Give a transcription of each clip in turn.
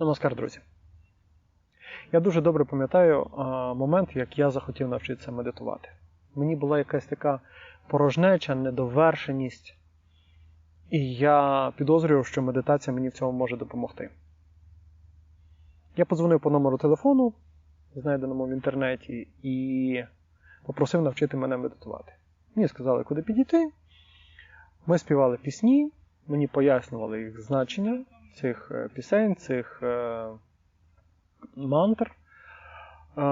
Намаскар, друзі. Я дуже добре пам'ятаю момент, як я захотів навчитися медитувати. Мені була якась така порожнеча, недовершеність, і я підозрював, що медитація мені в цьому може допомогти. Я подзвонив по номеру телефону, знайденому в інтернеті, і попросив навчити мене медитувати. Мені сказали, куди підійти. Ми співали пісні, мені пояснювали їх значення цих е, пісень, цих е, мантр. Е,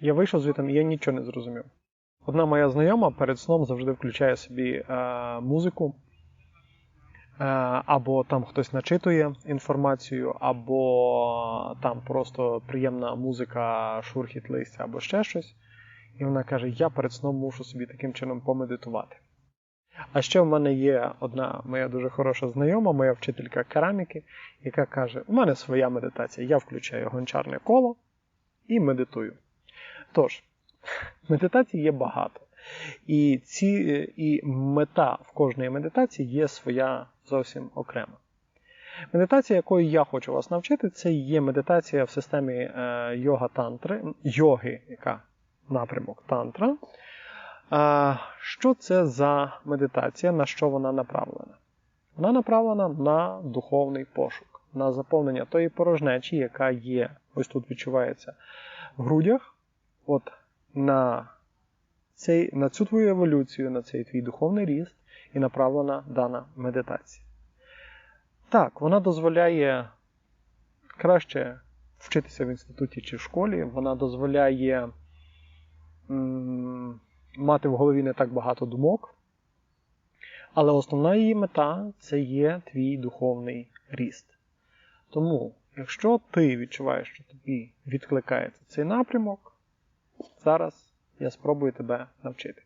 я вийшов звідти, і я нічого не зрозумів. Одна моя знайома перед сном завжди включає собі музику, або там хтось начитує інформацію, або там просто приємна музика, шурхіт листя, або ще щось. І вона каже: Я перед сном мушу собі таким чином помедитувати. А ще в мене є одна моя дуже хороша знайома, моя вчителька кераміки, яка каже: у мене своя медитація. Я включаю гончарне коло і медитую. Тож, медитацій є багато. І ці, і мета в кожної медитації є своя зовсім окрема. Медитація, якою я хочу вас навчити, це є медитація в системі е, йога-тантри, йоги, яка напрямок тантра. Що це за медитація, на що вона направлена? Вона направлена на духовний пошук, на заповнення тої порожнечі, яка є, ось тут відчувається в грудях, от на цей, на цю твою еволюцію, на цей твій духовний ріст і направлена дана медитація. Так, вона дозволяє краще вчитися в інституті чи в школі, вона дозволяє мати в голові не так багато думок. Але основна її мета це є твій духовний ріст. Тому, якщо ти відчуваєш, що тобі відкликається цей напрямок, зараз я спробую тебе навчити.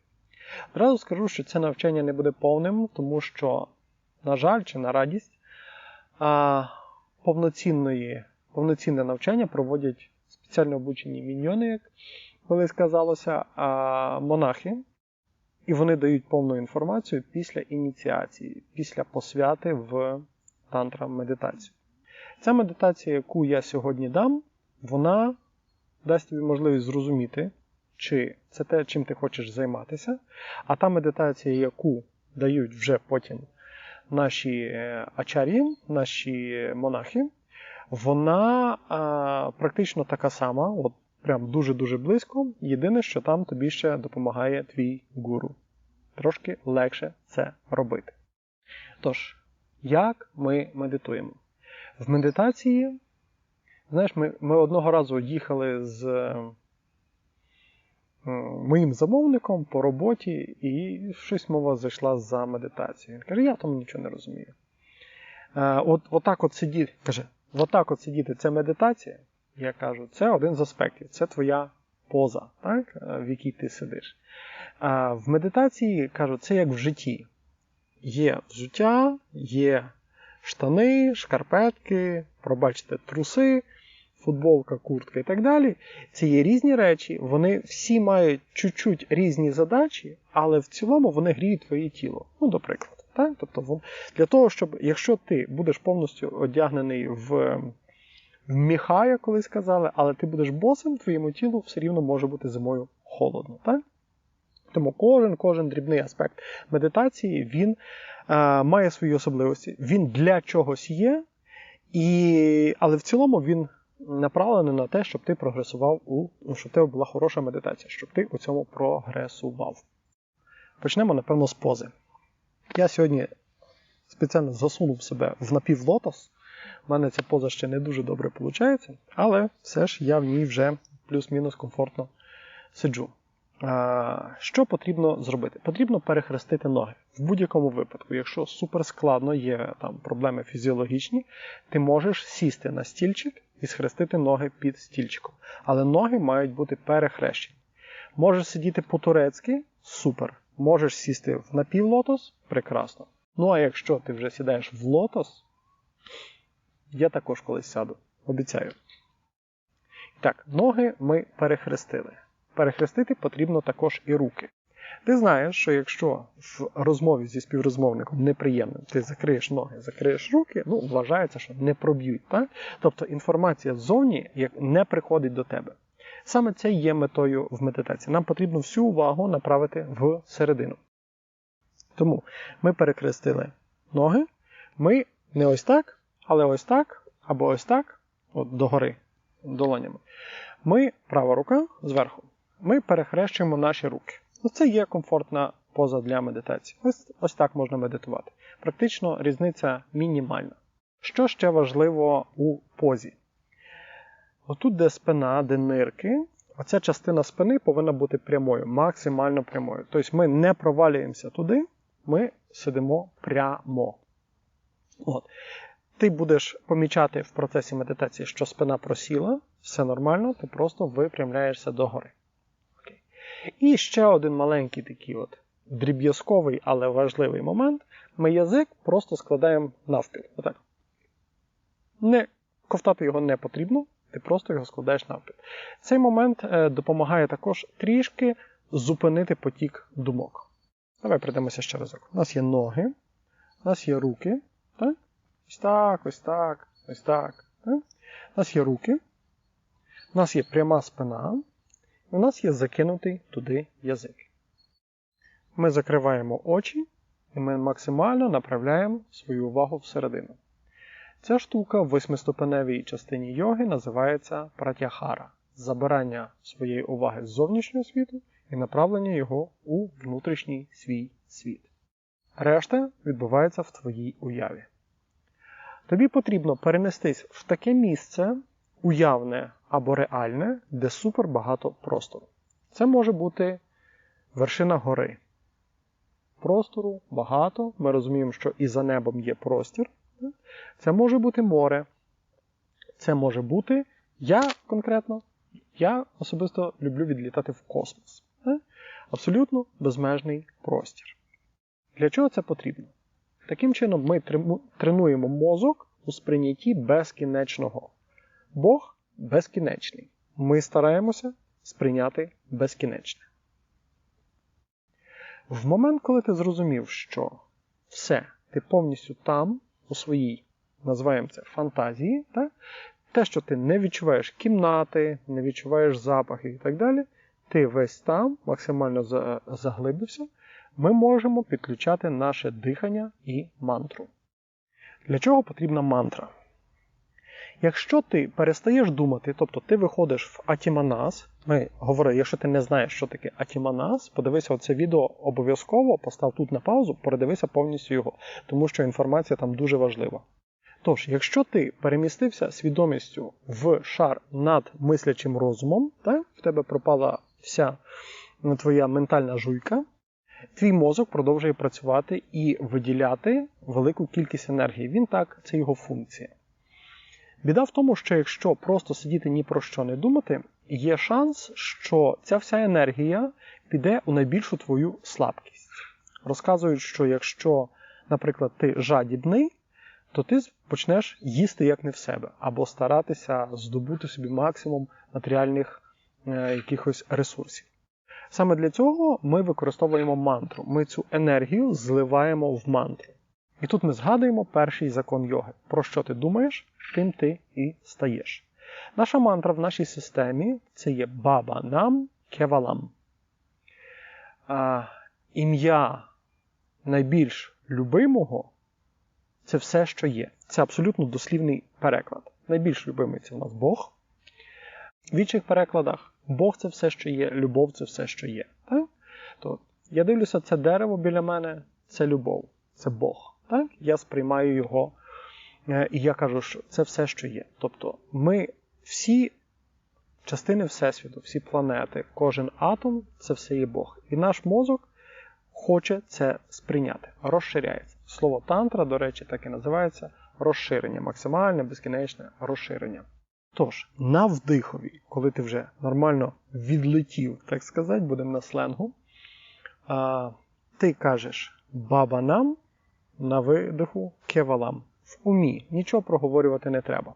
Одразу скажу, що це навчання не буде повним, тому що, на жаль, чи на радість, повноцінної, повноцінне навчання проводять спеціально обучені міньйони, як коли сказалося, монахи, і вони дають повну інформацію після ініціації, після посвяти в тантра медитацію. Ця медитація, яку я сьогодні дам, вона дасть тобі можливість зрозуміти, чи це те, чим ти хочеш займатися. А та медитація, яку дають вже потім наші е, ачарі, наші монахи, вона а, практично така сама. От Прям дуже-дуже близько. Єдине, що там тобі ще допомагає твій гуру. Трошки легше це робити. Тож, як ми медитуємо? В медитації, знаєш, ми ми одного разу їхали з моїм замовником по роботі, і щось мова зайшла за медитацію. Він каже, я там нічого не розумію. Е, от, Отак от сидіти, каже, отак от сидіти це медитація я кажу, це один з аспектів, це твоя поза, так, е, в якій ти сидиш. А В медитації кажу, це як в житті. Є взуття, є штани, шкарпетки, пробачте, труси, футболка, куртка і так далі. Це є різні речі, вони всі мають чуть-чуть різні задачі, але в цілому вони гріють твоє тіло. Ну, до прикладу. Так? Тобто, Для того, щоб якщо ти будеш повністю одягнений в міха, колись сказали, але ти будеш босим, твоєму тілу все рівно може бути зимою холодно. так? Тому кожен кожен дрібний аспект медитації він е, має свої особливості. Він для чогось є, і, але в цілому він направлений на те, щоб ти прогресував, у, щоб тебе була хороша медитація, щоб ти у цьому прогресував. Почнемо, напевно, з пози. Я сьогодні спеціально засунув себе в напівлотос. У мене ця поза ще не дуже добре виходить, але все ж я в ній вже плюс-мінус комфортно сиджу. Що потрібно зробити? Потрібно перехрестити ноги. В будь-якому випадку, якщо супер складно, є там проблеми фізіологічні, ти можеш сісти на стільчик і схрестити ноги під стільчиком. Але ноги мають бути перехрещені. Можеш сидіти по-турецьки супер. Можеш сісти в напівлотос прекрасно. Ну а якщо ти вже сідаєш в лотос, я також колись сяду, обіцяю. Так, ноги ми перехрестили. Перехрестити потрібно також і руки. Ти знаєш, що якщо в розмові зі співрозмовником неприємним ти закриєш ноги, закриєш руки, ну вважається, що не проб'ють. Так? Тобто інформація ззовні не приходить до тебе. Саме це є метою в медитації. Нам потрібно всю увагу направити в середину. Тому ми перекрестили ноги, ми не ось так, але ось так, або ось так, от догори долонями. Ми, права рука зверху, ми перехрещуємо наші руки. Це є комфортна поза для медитації. Ось, ось так можна медитувати. Практично різниця мінімальна. Що ще важливо у позі? Отут, де спина, де нирки, оця частина спини повинна бути прямою, максимально прямою. Тобто ми не провалюємося туди, ми сидимо прямо. От. Ти будеш помічати в процесі медитації, що спина просіла, все нормально, ти просто випрямляєшся догори. Окей. І ще один маленький такий от дріб'язковий, але важливий момент. Ми язик просто складаємо навпіл. Отак. Не, Ковтати його не потрібно, ти просто його складаєш навпіл. Цей момент е, допомагає також трішки зупинити потік думок. Давай прийдемося ще разок. У нас є ноги, у нас є руки. Так? Ось так, ось так, ось так. так? У нас є руки, у нас є пряма спина, і у нас є закинутий туди язик. Ми закриваємо очі і ми максимально направляємо свою увагу всередину. Ця штука в восьмиступеневій частині йоги називається пратяхара забирання своєї уваги з зовнішнього світу і направлення його у внутрішній свій світ. Решта відбувається в твоїй уяві. Тобі потрібно перенестись в таке місце, уявне або реальне, де супер багато простору. Це може бути вершина гори. Простору багато. Ми розуміємо, що і за небом є простір. Це може бути море. Це може бути. Я конкретно, я особисто люблю відлітати в космос. Абсолютно безмежний простір. Для чого це потрібно? Таким чином, ми тренуємо мозок у сприйнятті безкінечного. Бог безкінечний. Ми стараємося сприйняти безкінечне. В момент, коли ти зрозумів, що все, ти повністю там, у своїй, називаємо це фантазії, так? те, що ти не відчуваєш кімнати, не відчуваєш запахи і так далі, ти весь там максимально заглибився, ми можемо підключати наше дихання і мантру. Для чого потрібна мантра? Якщо ти перестаєш думати, тобто ти виходиш в Атіманас, ми говорили, якщо ти не знаєш, що таке Атіманас, подивися оце відео обов'язково, постав тут на паузу, передивися повністю його, тому що інформація там дуже важлива. Тож, якщо ти перемістився свідомістю в шар над мислячим розумом, так, в тебе пропала вся твоя ментальна жуйка, твій мозок продовжує працювати і виділяти велику кількість енергії. Він так, це його функція. Біда в тому, що якщо просто сидіти ні про що не думати, є шанс, що ця вся енергія піде у найбільшу твою слабкість. Розказують, що якщо, наприклад, ти жадібний, то ти почнеш їсти як не в себе, або старатися здобути собі максимум матеріальних е, якихось ресурсів. Саме для цього ми використовуємо мантру. Ми цю енергію зливаємо в мантру. І тут ми згадуємо перший закон йоги. Про що ти думаєш, тим ти і стаєш. Наша мантра в нашій системі це є Баба Нам Кевалам. Ім'я найбільш любимого це все, що є. Це абсолютно дослівний переклад. Найбільш любимий це у нас Бог. В інших перекладах Бог це все, що є, любов це все, що є. Так? То Я дивлюся, це дерево біля мене це любов, це Бог. Так? Я сприймаю його, е, і я кажу, що це все, що є. Тобто ми всі частини Всесвіту, всі планети, кожен атом це все є Бог. І наш мозок хоче це сприйняти, розширяється. Слово тантра, до речі, так і називається розширення, максимальне, безкінечне розширення. Тож, на вдихові, коли ти вже нормально відлетів, так сказати, будемо на сленгу, а, ти кажеш баба нам на видиху кевалам. В умі, нічого проговорювати не треба.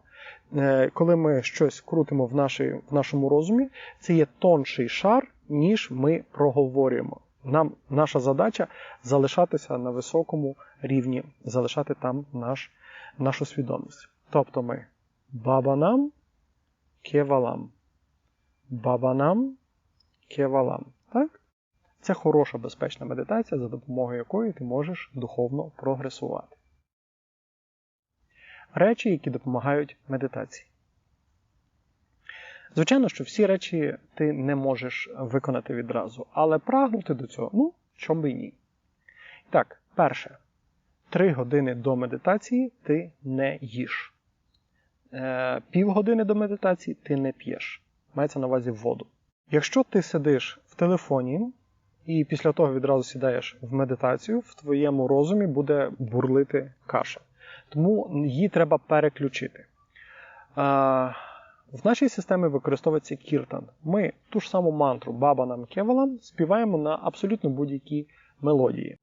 Е, коли ми щось крутимо в, нашій, в нашому розумі, це є тонший шар, ніж ми проговорюємо. Нам наша задача залишатися на високому рівні, залишати там наш, нашу свідомість. Тобто ми бабанам кевалам. Бабанам кевалам. Так? Це хороша безпечна медитація, за допомогою якої ти можеш духовно прогресувати. Речі, які допомагають медитації. Звичайно, що всі речі ти не можеш виконати відразу, але прагнути до цього, ну, чому би і ні. Так, перше. Три години до медитації ти не їш. Е, Півгодини до медитації ти не п'єш. Мається на увазі воду. Якщо ти сидиш в телефоні і після того відразу сідаєш в медитацію, в твоєму розумі буде бурлити каша. Тому її треба переключити. В нашій системі використовується кіртан. Ми ту ж саму мантру Бабанам Кевалам співаємо на абсолютно будь-якій мелодії.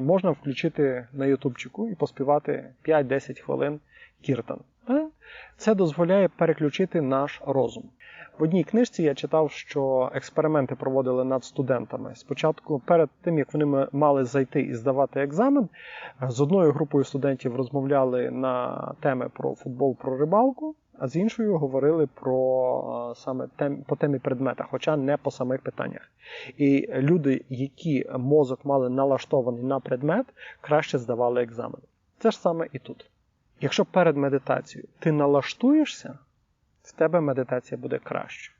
Можна включити на ютубчику і поспівати 5-10 хвилин кіртан. Це дозволяє переключити наш розум. В одній книжці я читав, що експерименти проводили над студентами. Спочатку, перед тим як вони мали зайти і здавати екзамен, з одною групою студентів розмовляли на теми про футбол, про рибалку, а з іншою говорили про саме тем, по темі предмета, хоча не по самих питаннях. І люди, які мозок мали налаштований на предмет, краще здавали екзамен. Це ж саме і тут. Якщо перед медитацією ти налаштуєшся, в тебе медитація буде краще.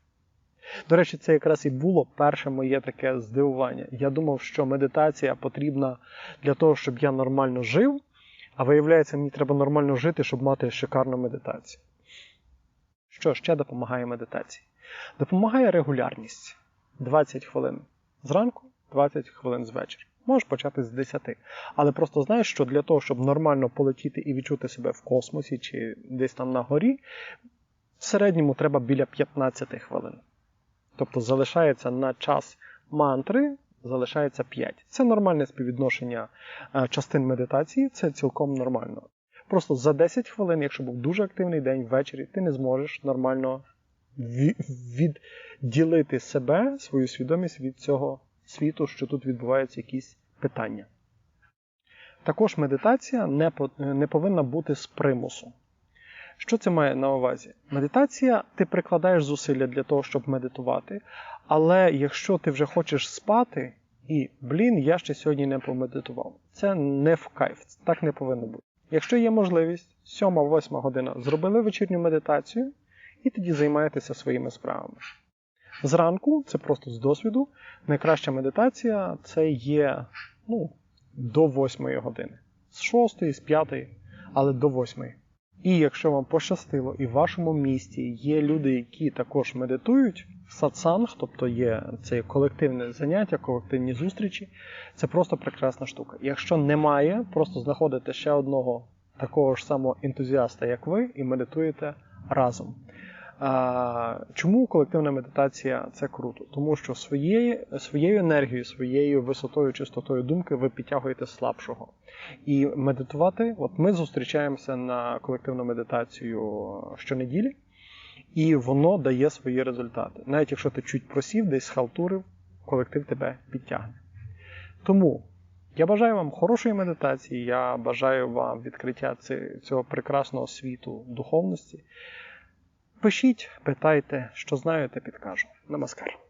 До речі, це якраз і було перше моє таке здивування. Я думав, що медитація потрібна для того, щоб я нормально жив, а виявляється, мені треба нормально жити, щоб мати шикарну медитацію. Що ще допомагає медитації? Допомагає регулярність 20 хвилин зранку, 20 хвилин з вечора. Можеш почати з 10. Але просто знаєш, що для того, щоб нормально полетіти і відчути себе в космосі чи десь там на горі, в середньому треба біля 15 хвилин. Тобто залишається на час мантри, залишається 5. Це нормальне співвідношення е, частин медитації, це цілком нормально. Просто за 10 хвилин, якщо був дуже активний день ввечері, ти не зможеш нормально відділити себе, свою свідомість від цього світу, що тут відбуваються якісь питання. Також медитація не повинна бути з примусу. Що це має на увазі? Медитація, ти прикладаєш зусилля для того, щоб медитувати, але якщо ти вже хочеш спати, і, блін, я ще сьогодні не помедитував. Це не в кайф, так не повинно бути. Якщо є можливість, 7-8 година зробили вечірню медитацію і тоді займаєтеся своїми справами. Зранку, це просто з досвіду, найкраща медитація це є ну, до 8 години. З 6, з 5, але до 8. І якщо вам пощастило, і в вашому місті є люди, які також медитують, сатсанг, тобто є це колективне заняття, колективні зустрічі, це просто прекрасна штука. Якщо немає, просто знаходите ще одного такого ж самого ентузіаста, як ви, і медитуєте разом. Чому колективна медитація це круто? Тому що своєю своєю енергією, своєю висотою, чистотою думки ви підтягуєте слабшого. І медитувати, от ми зустрічаємося на колективну медитацію щонеділі, і воно дає свої результати. Навіть якщо ти чуть просів, десь схалтурив, колектив тебе підтягне. Тому я бажаю вам хорошої медитації, я бажаю вам відкриття цього прекрасного світу духовності. Пишіть, питайте, що знаєте, підкажу. Намаскар.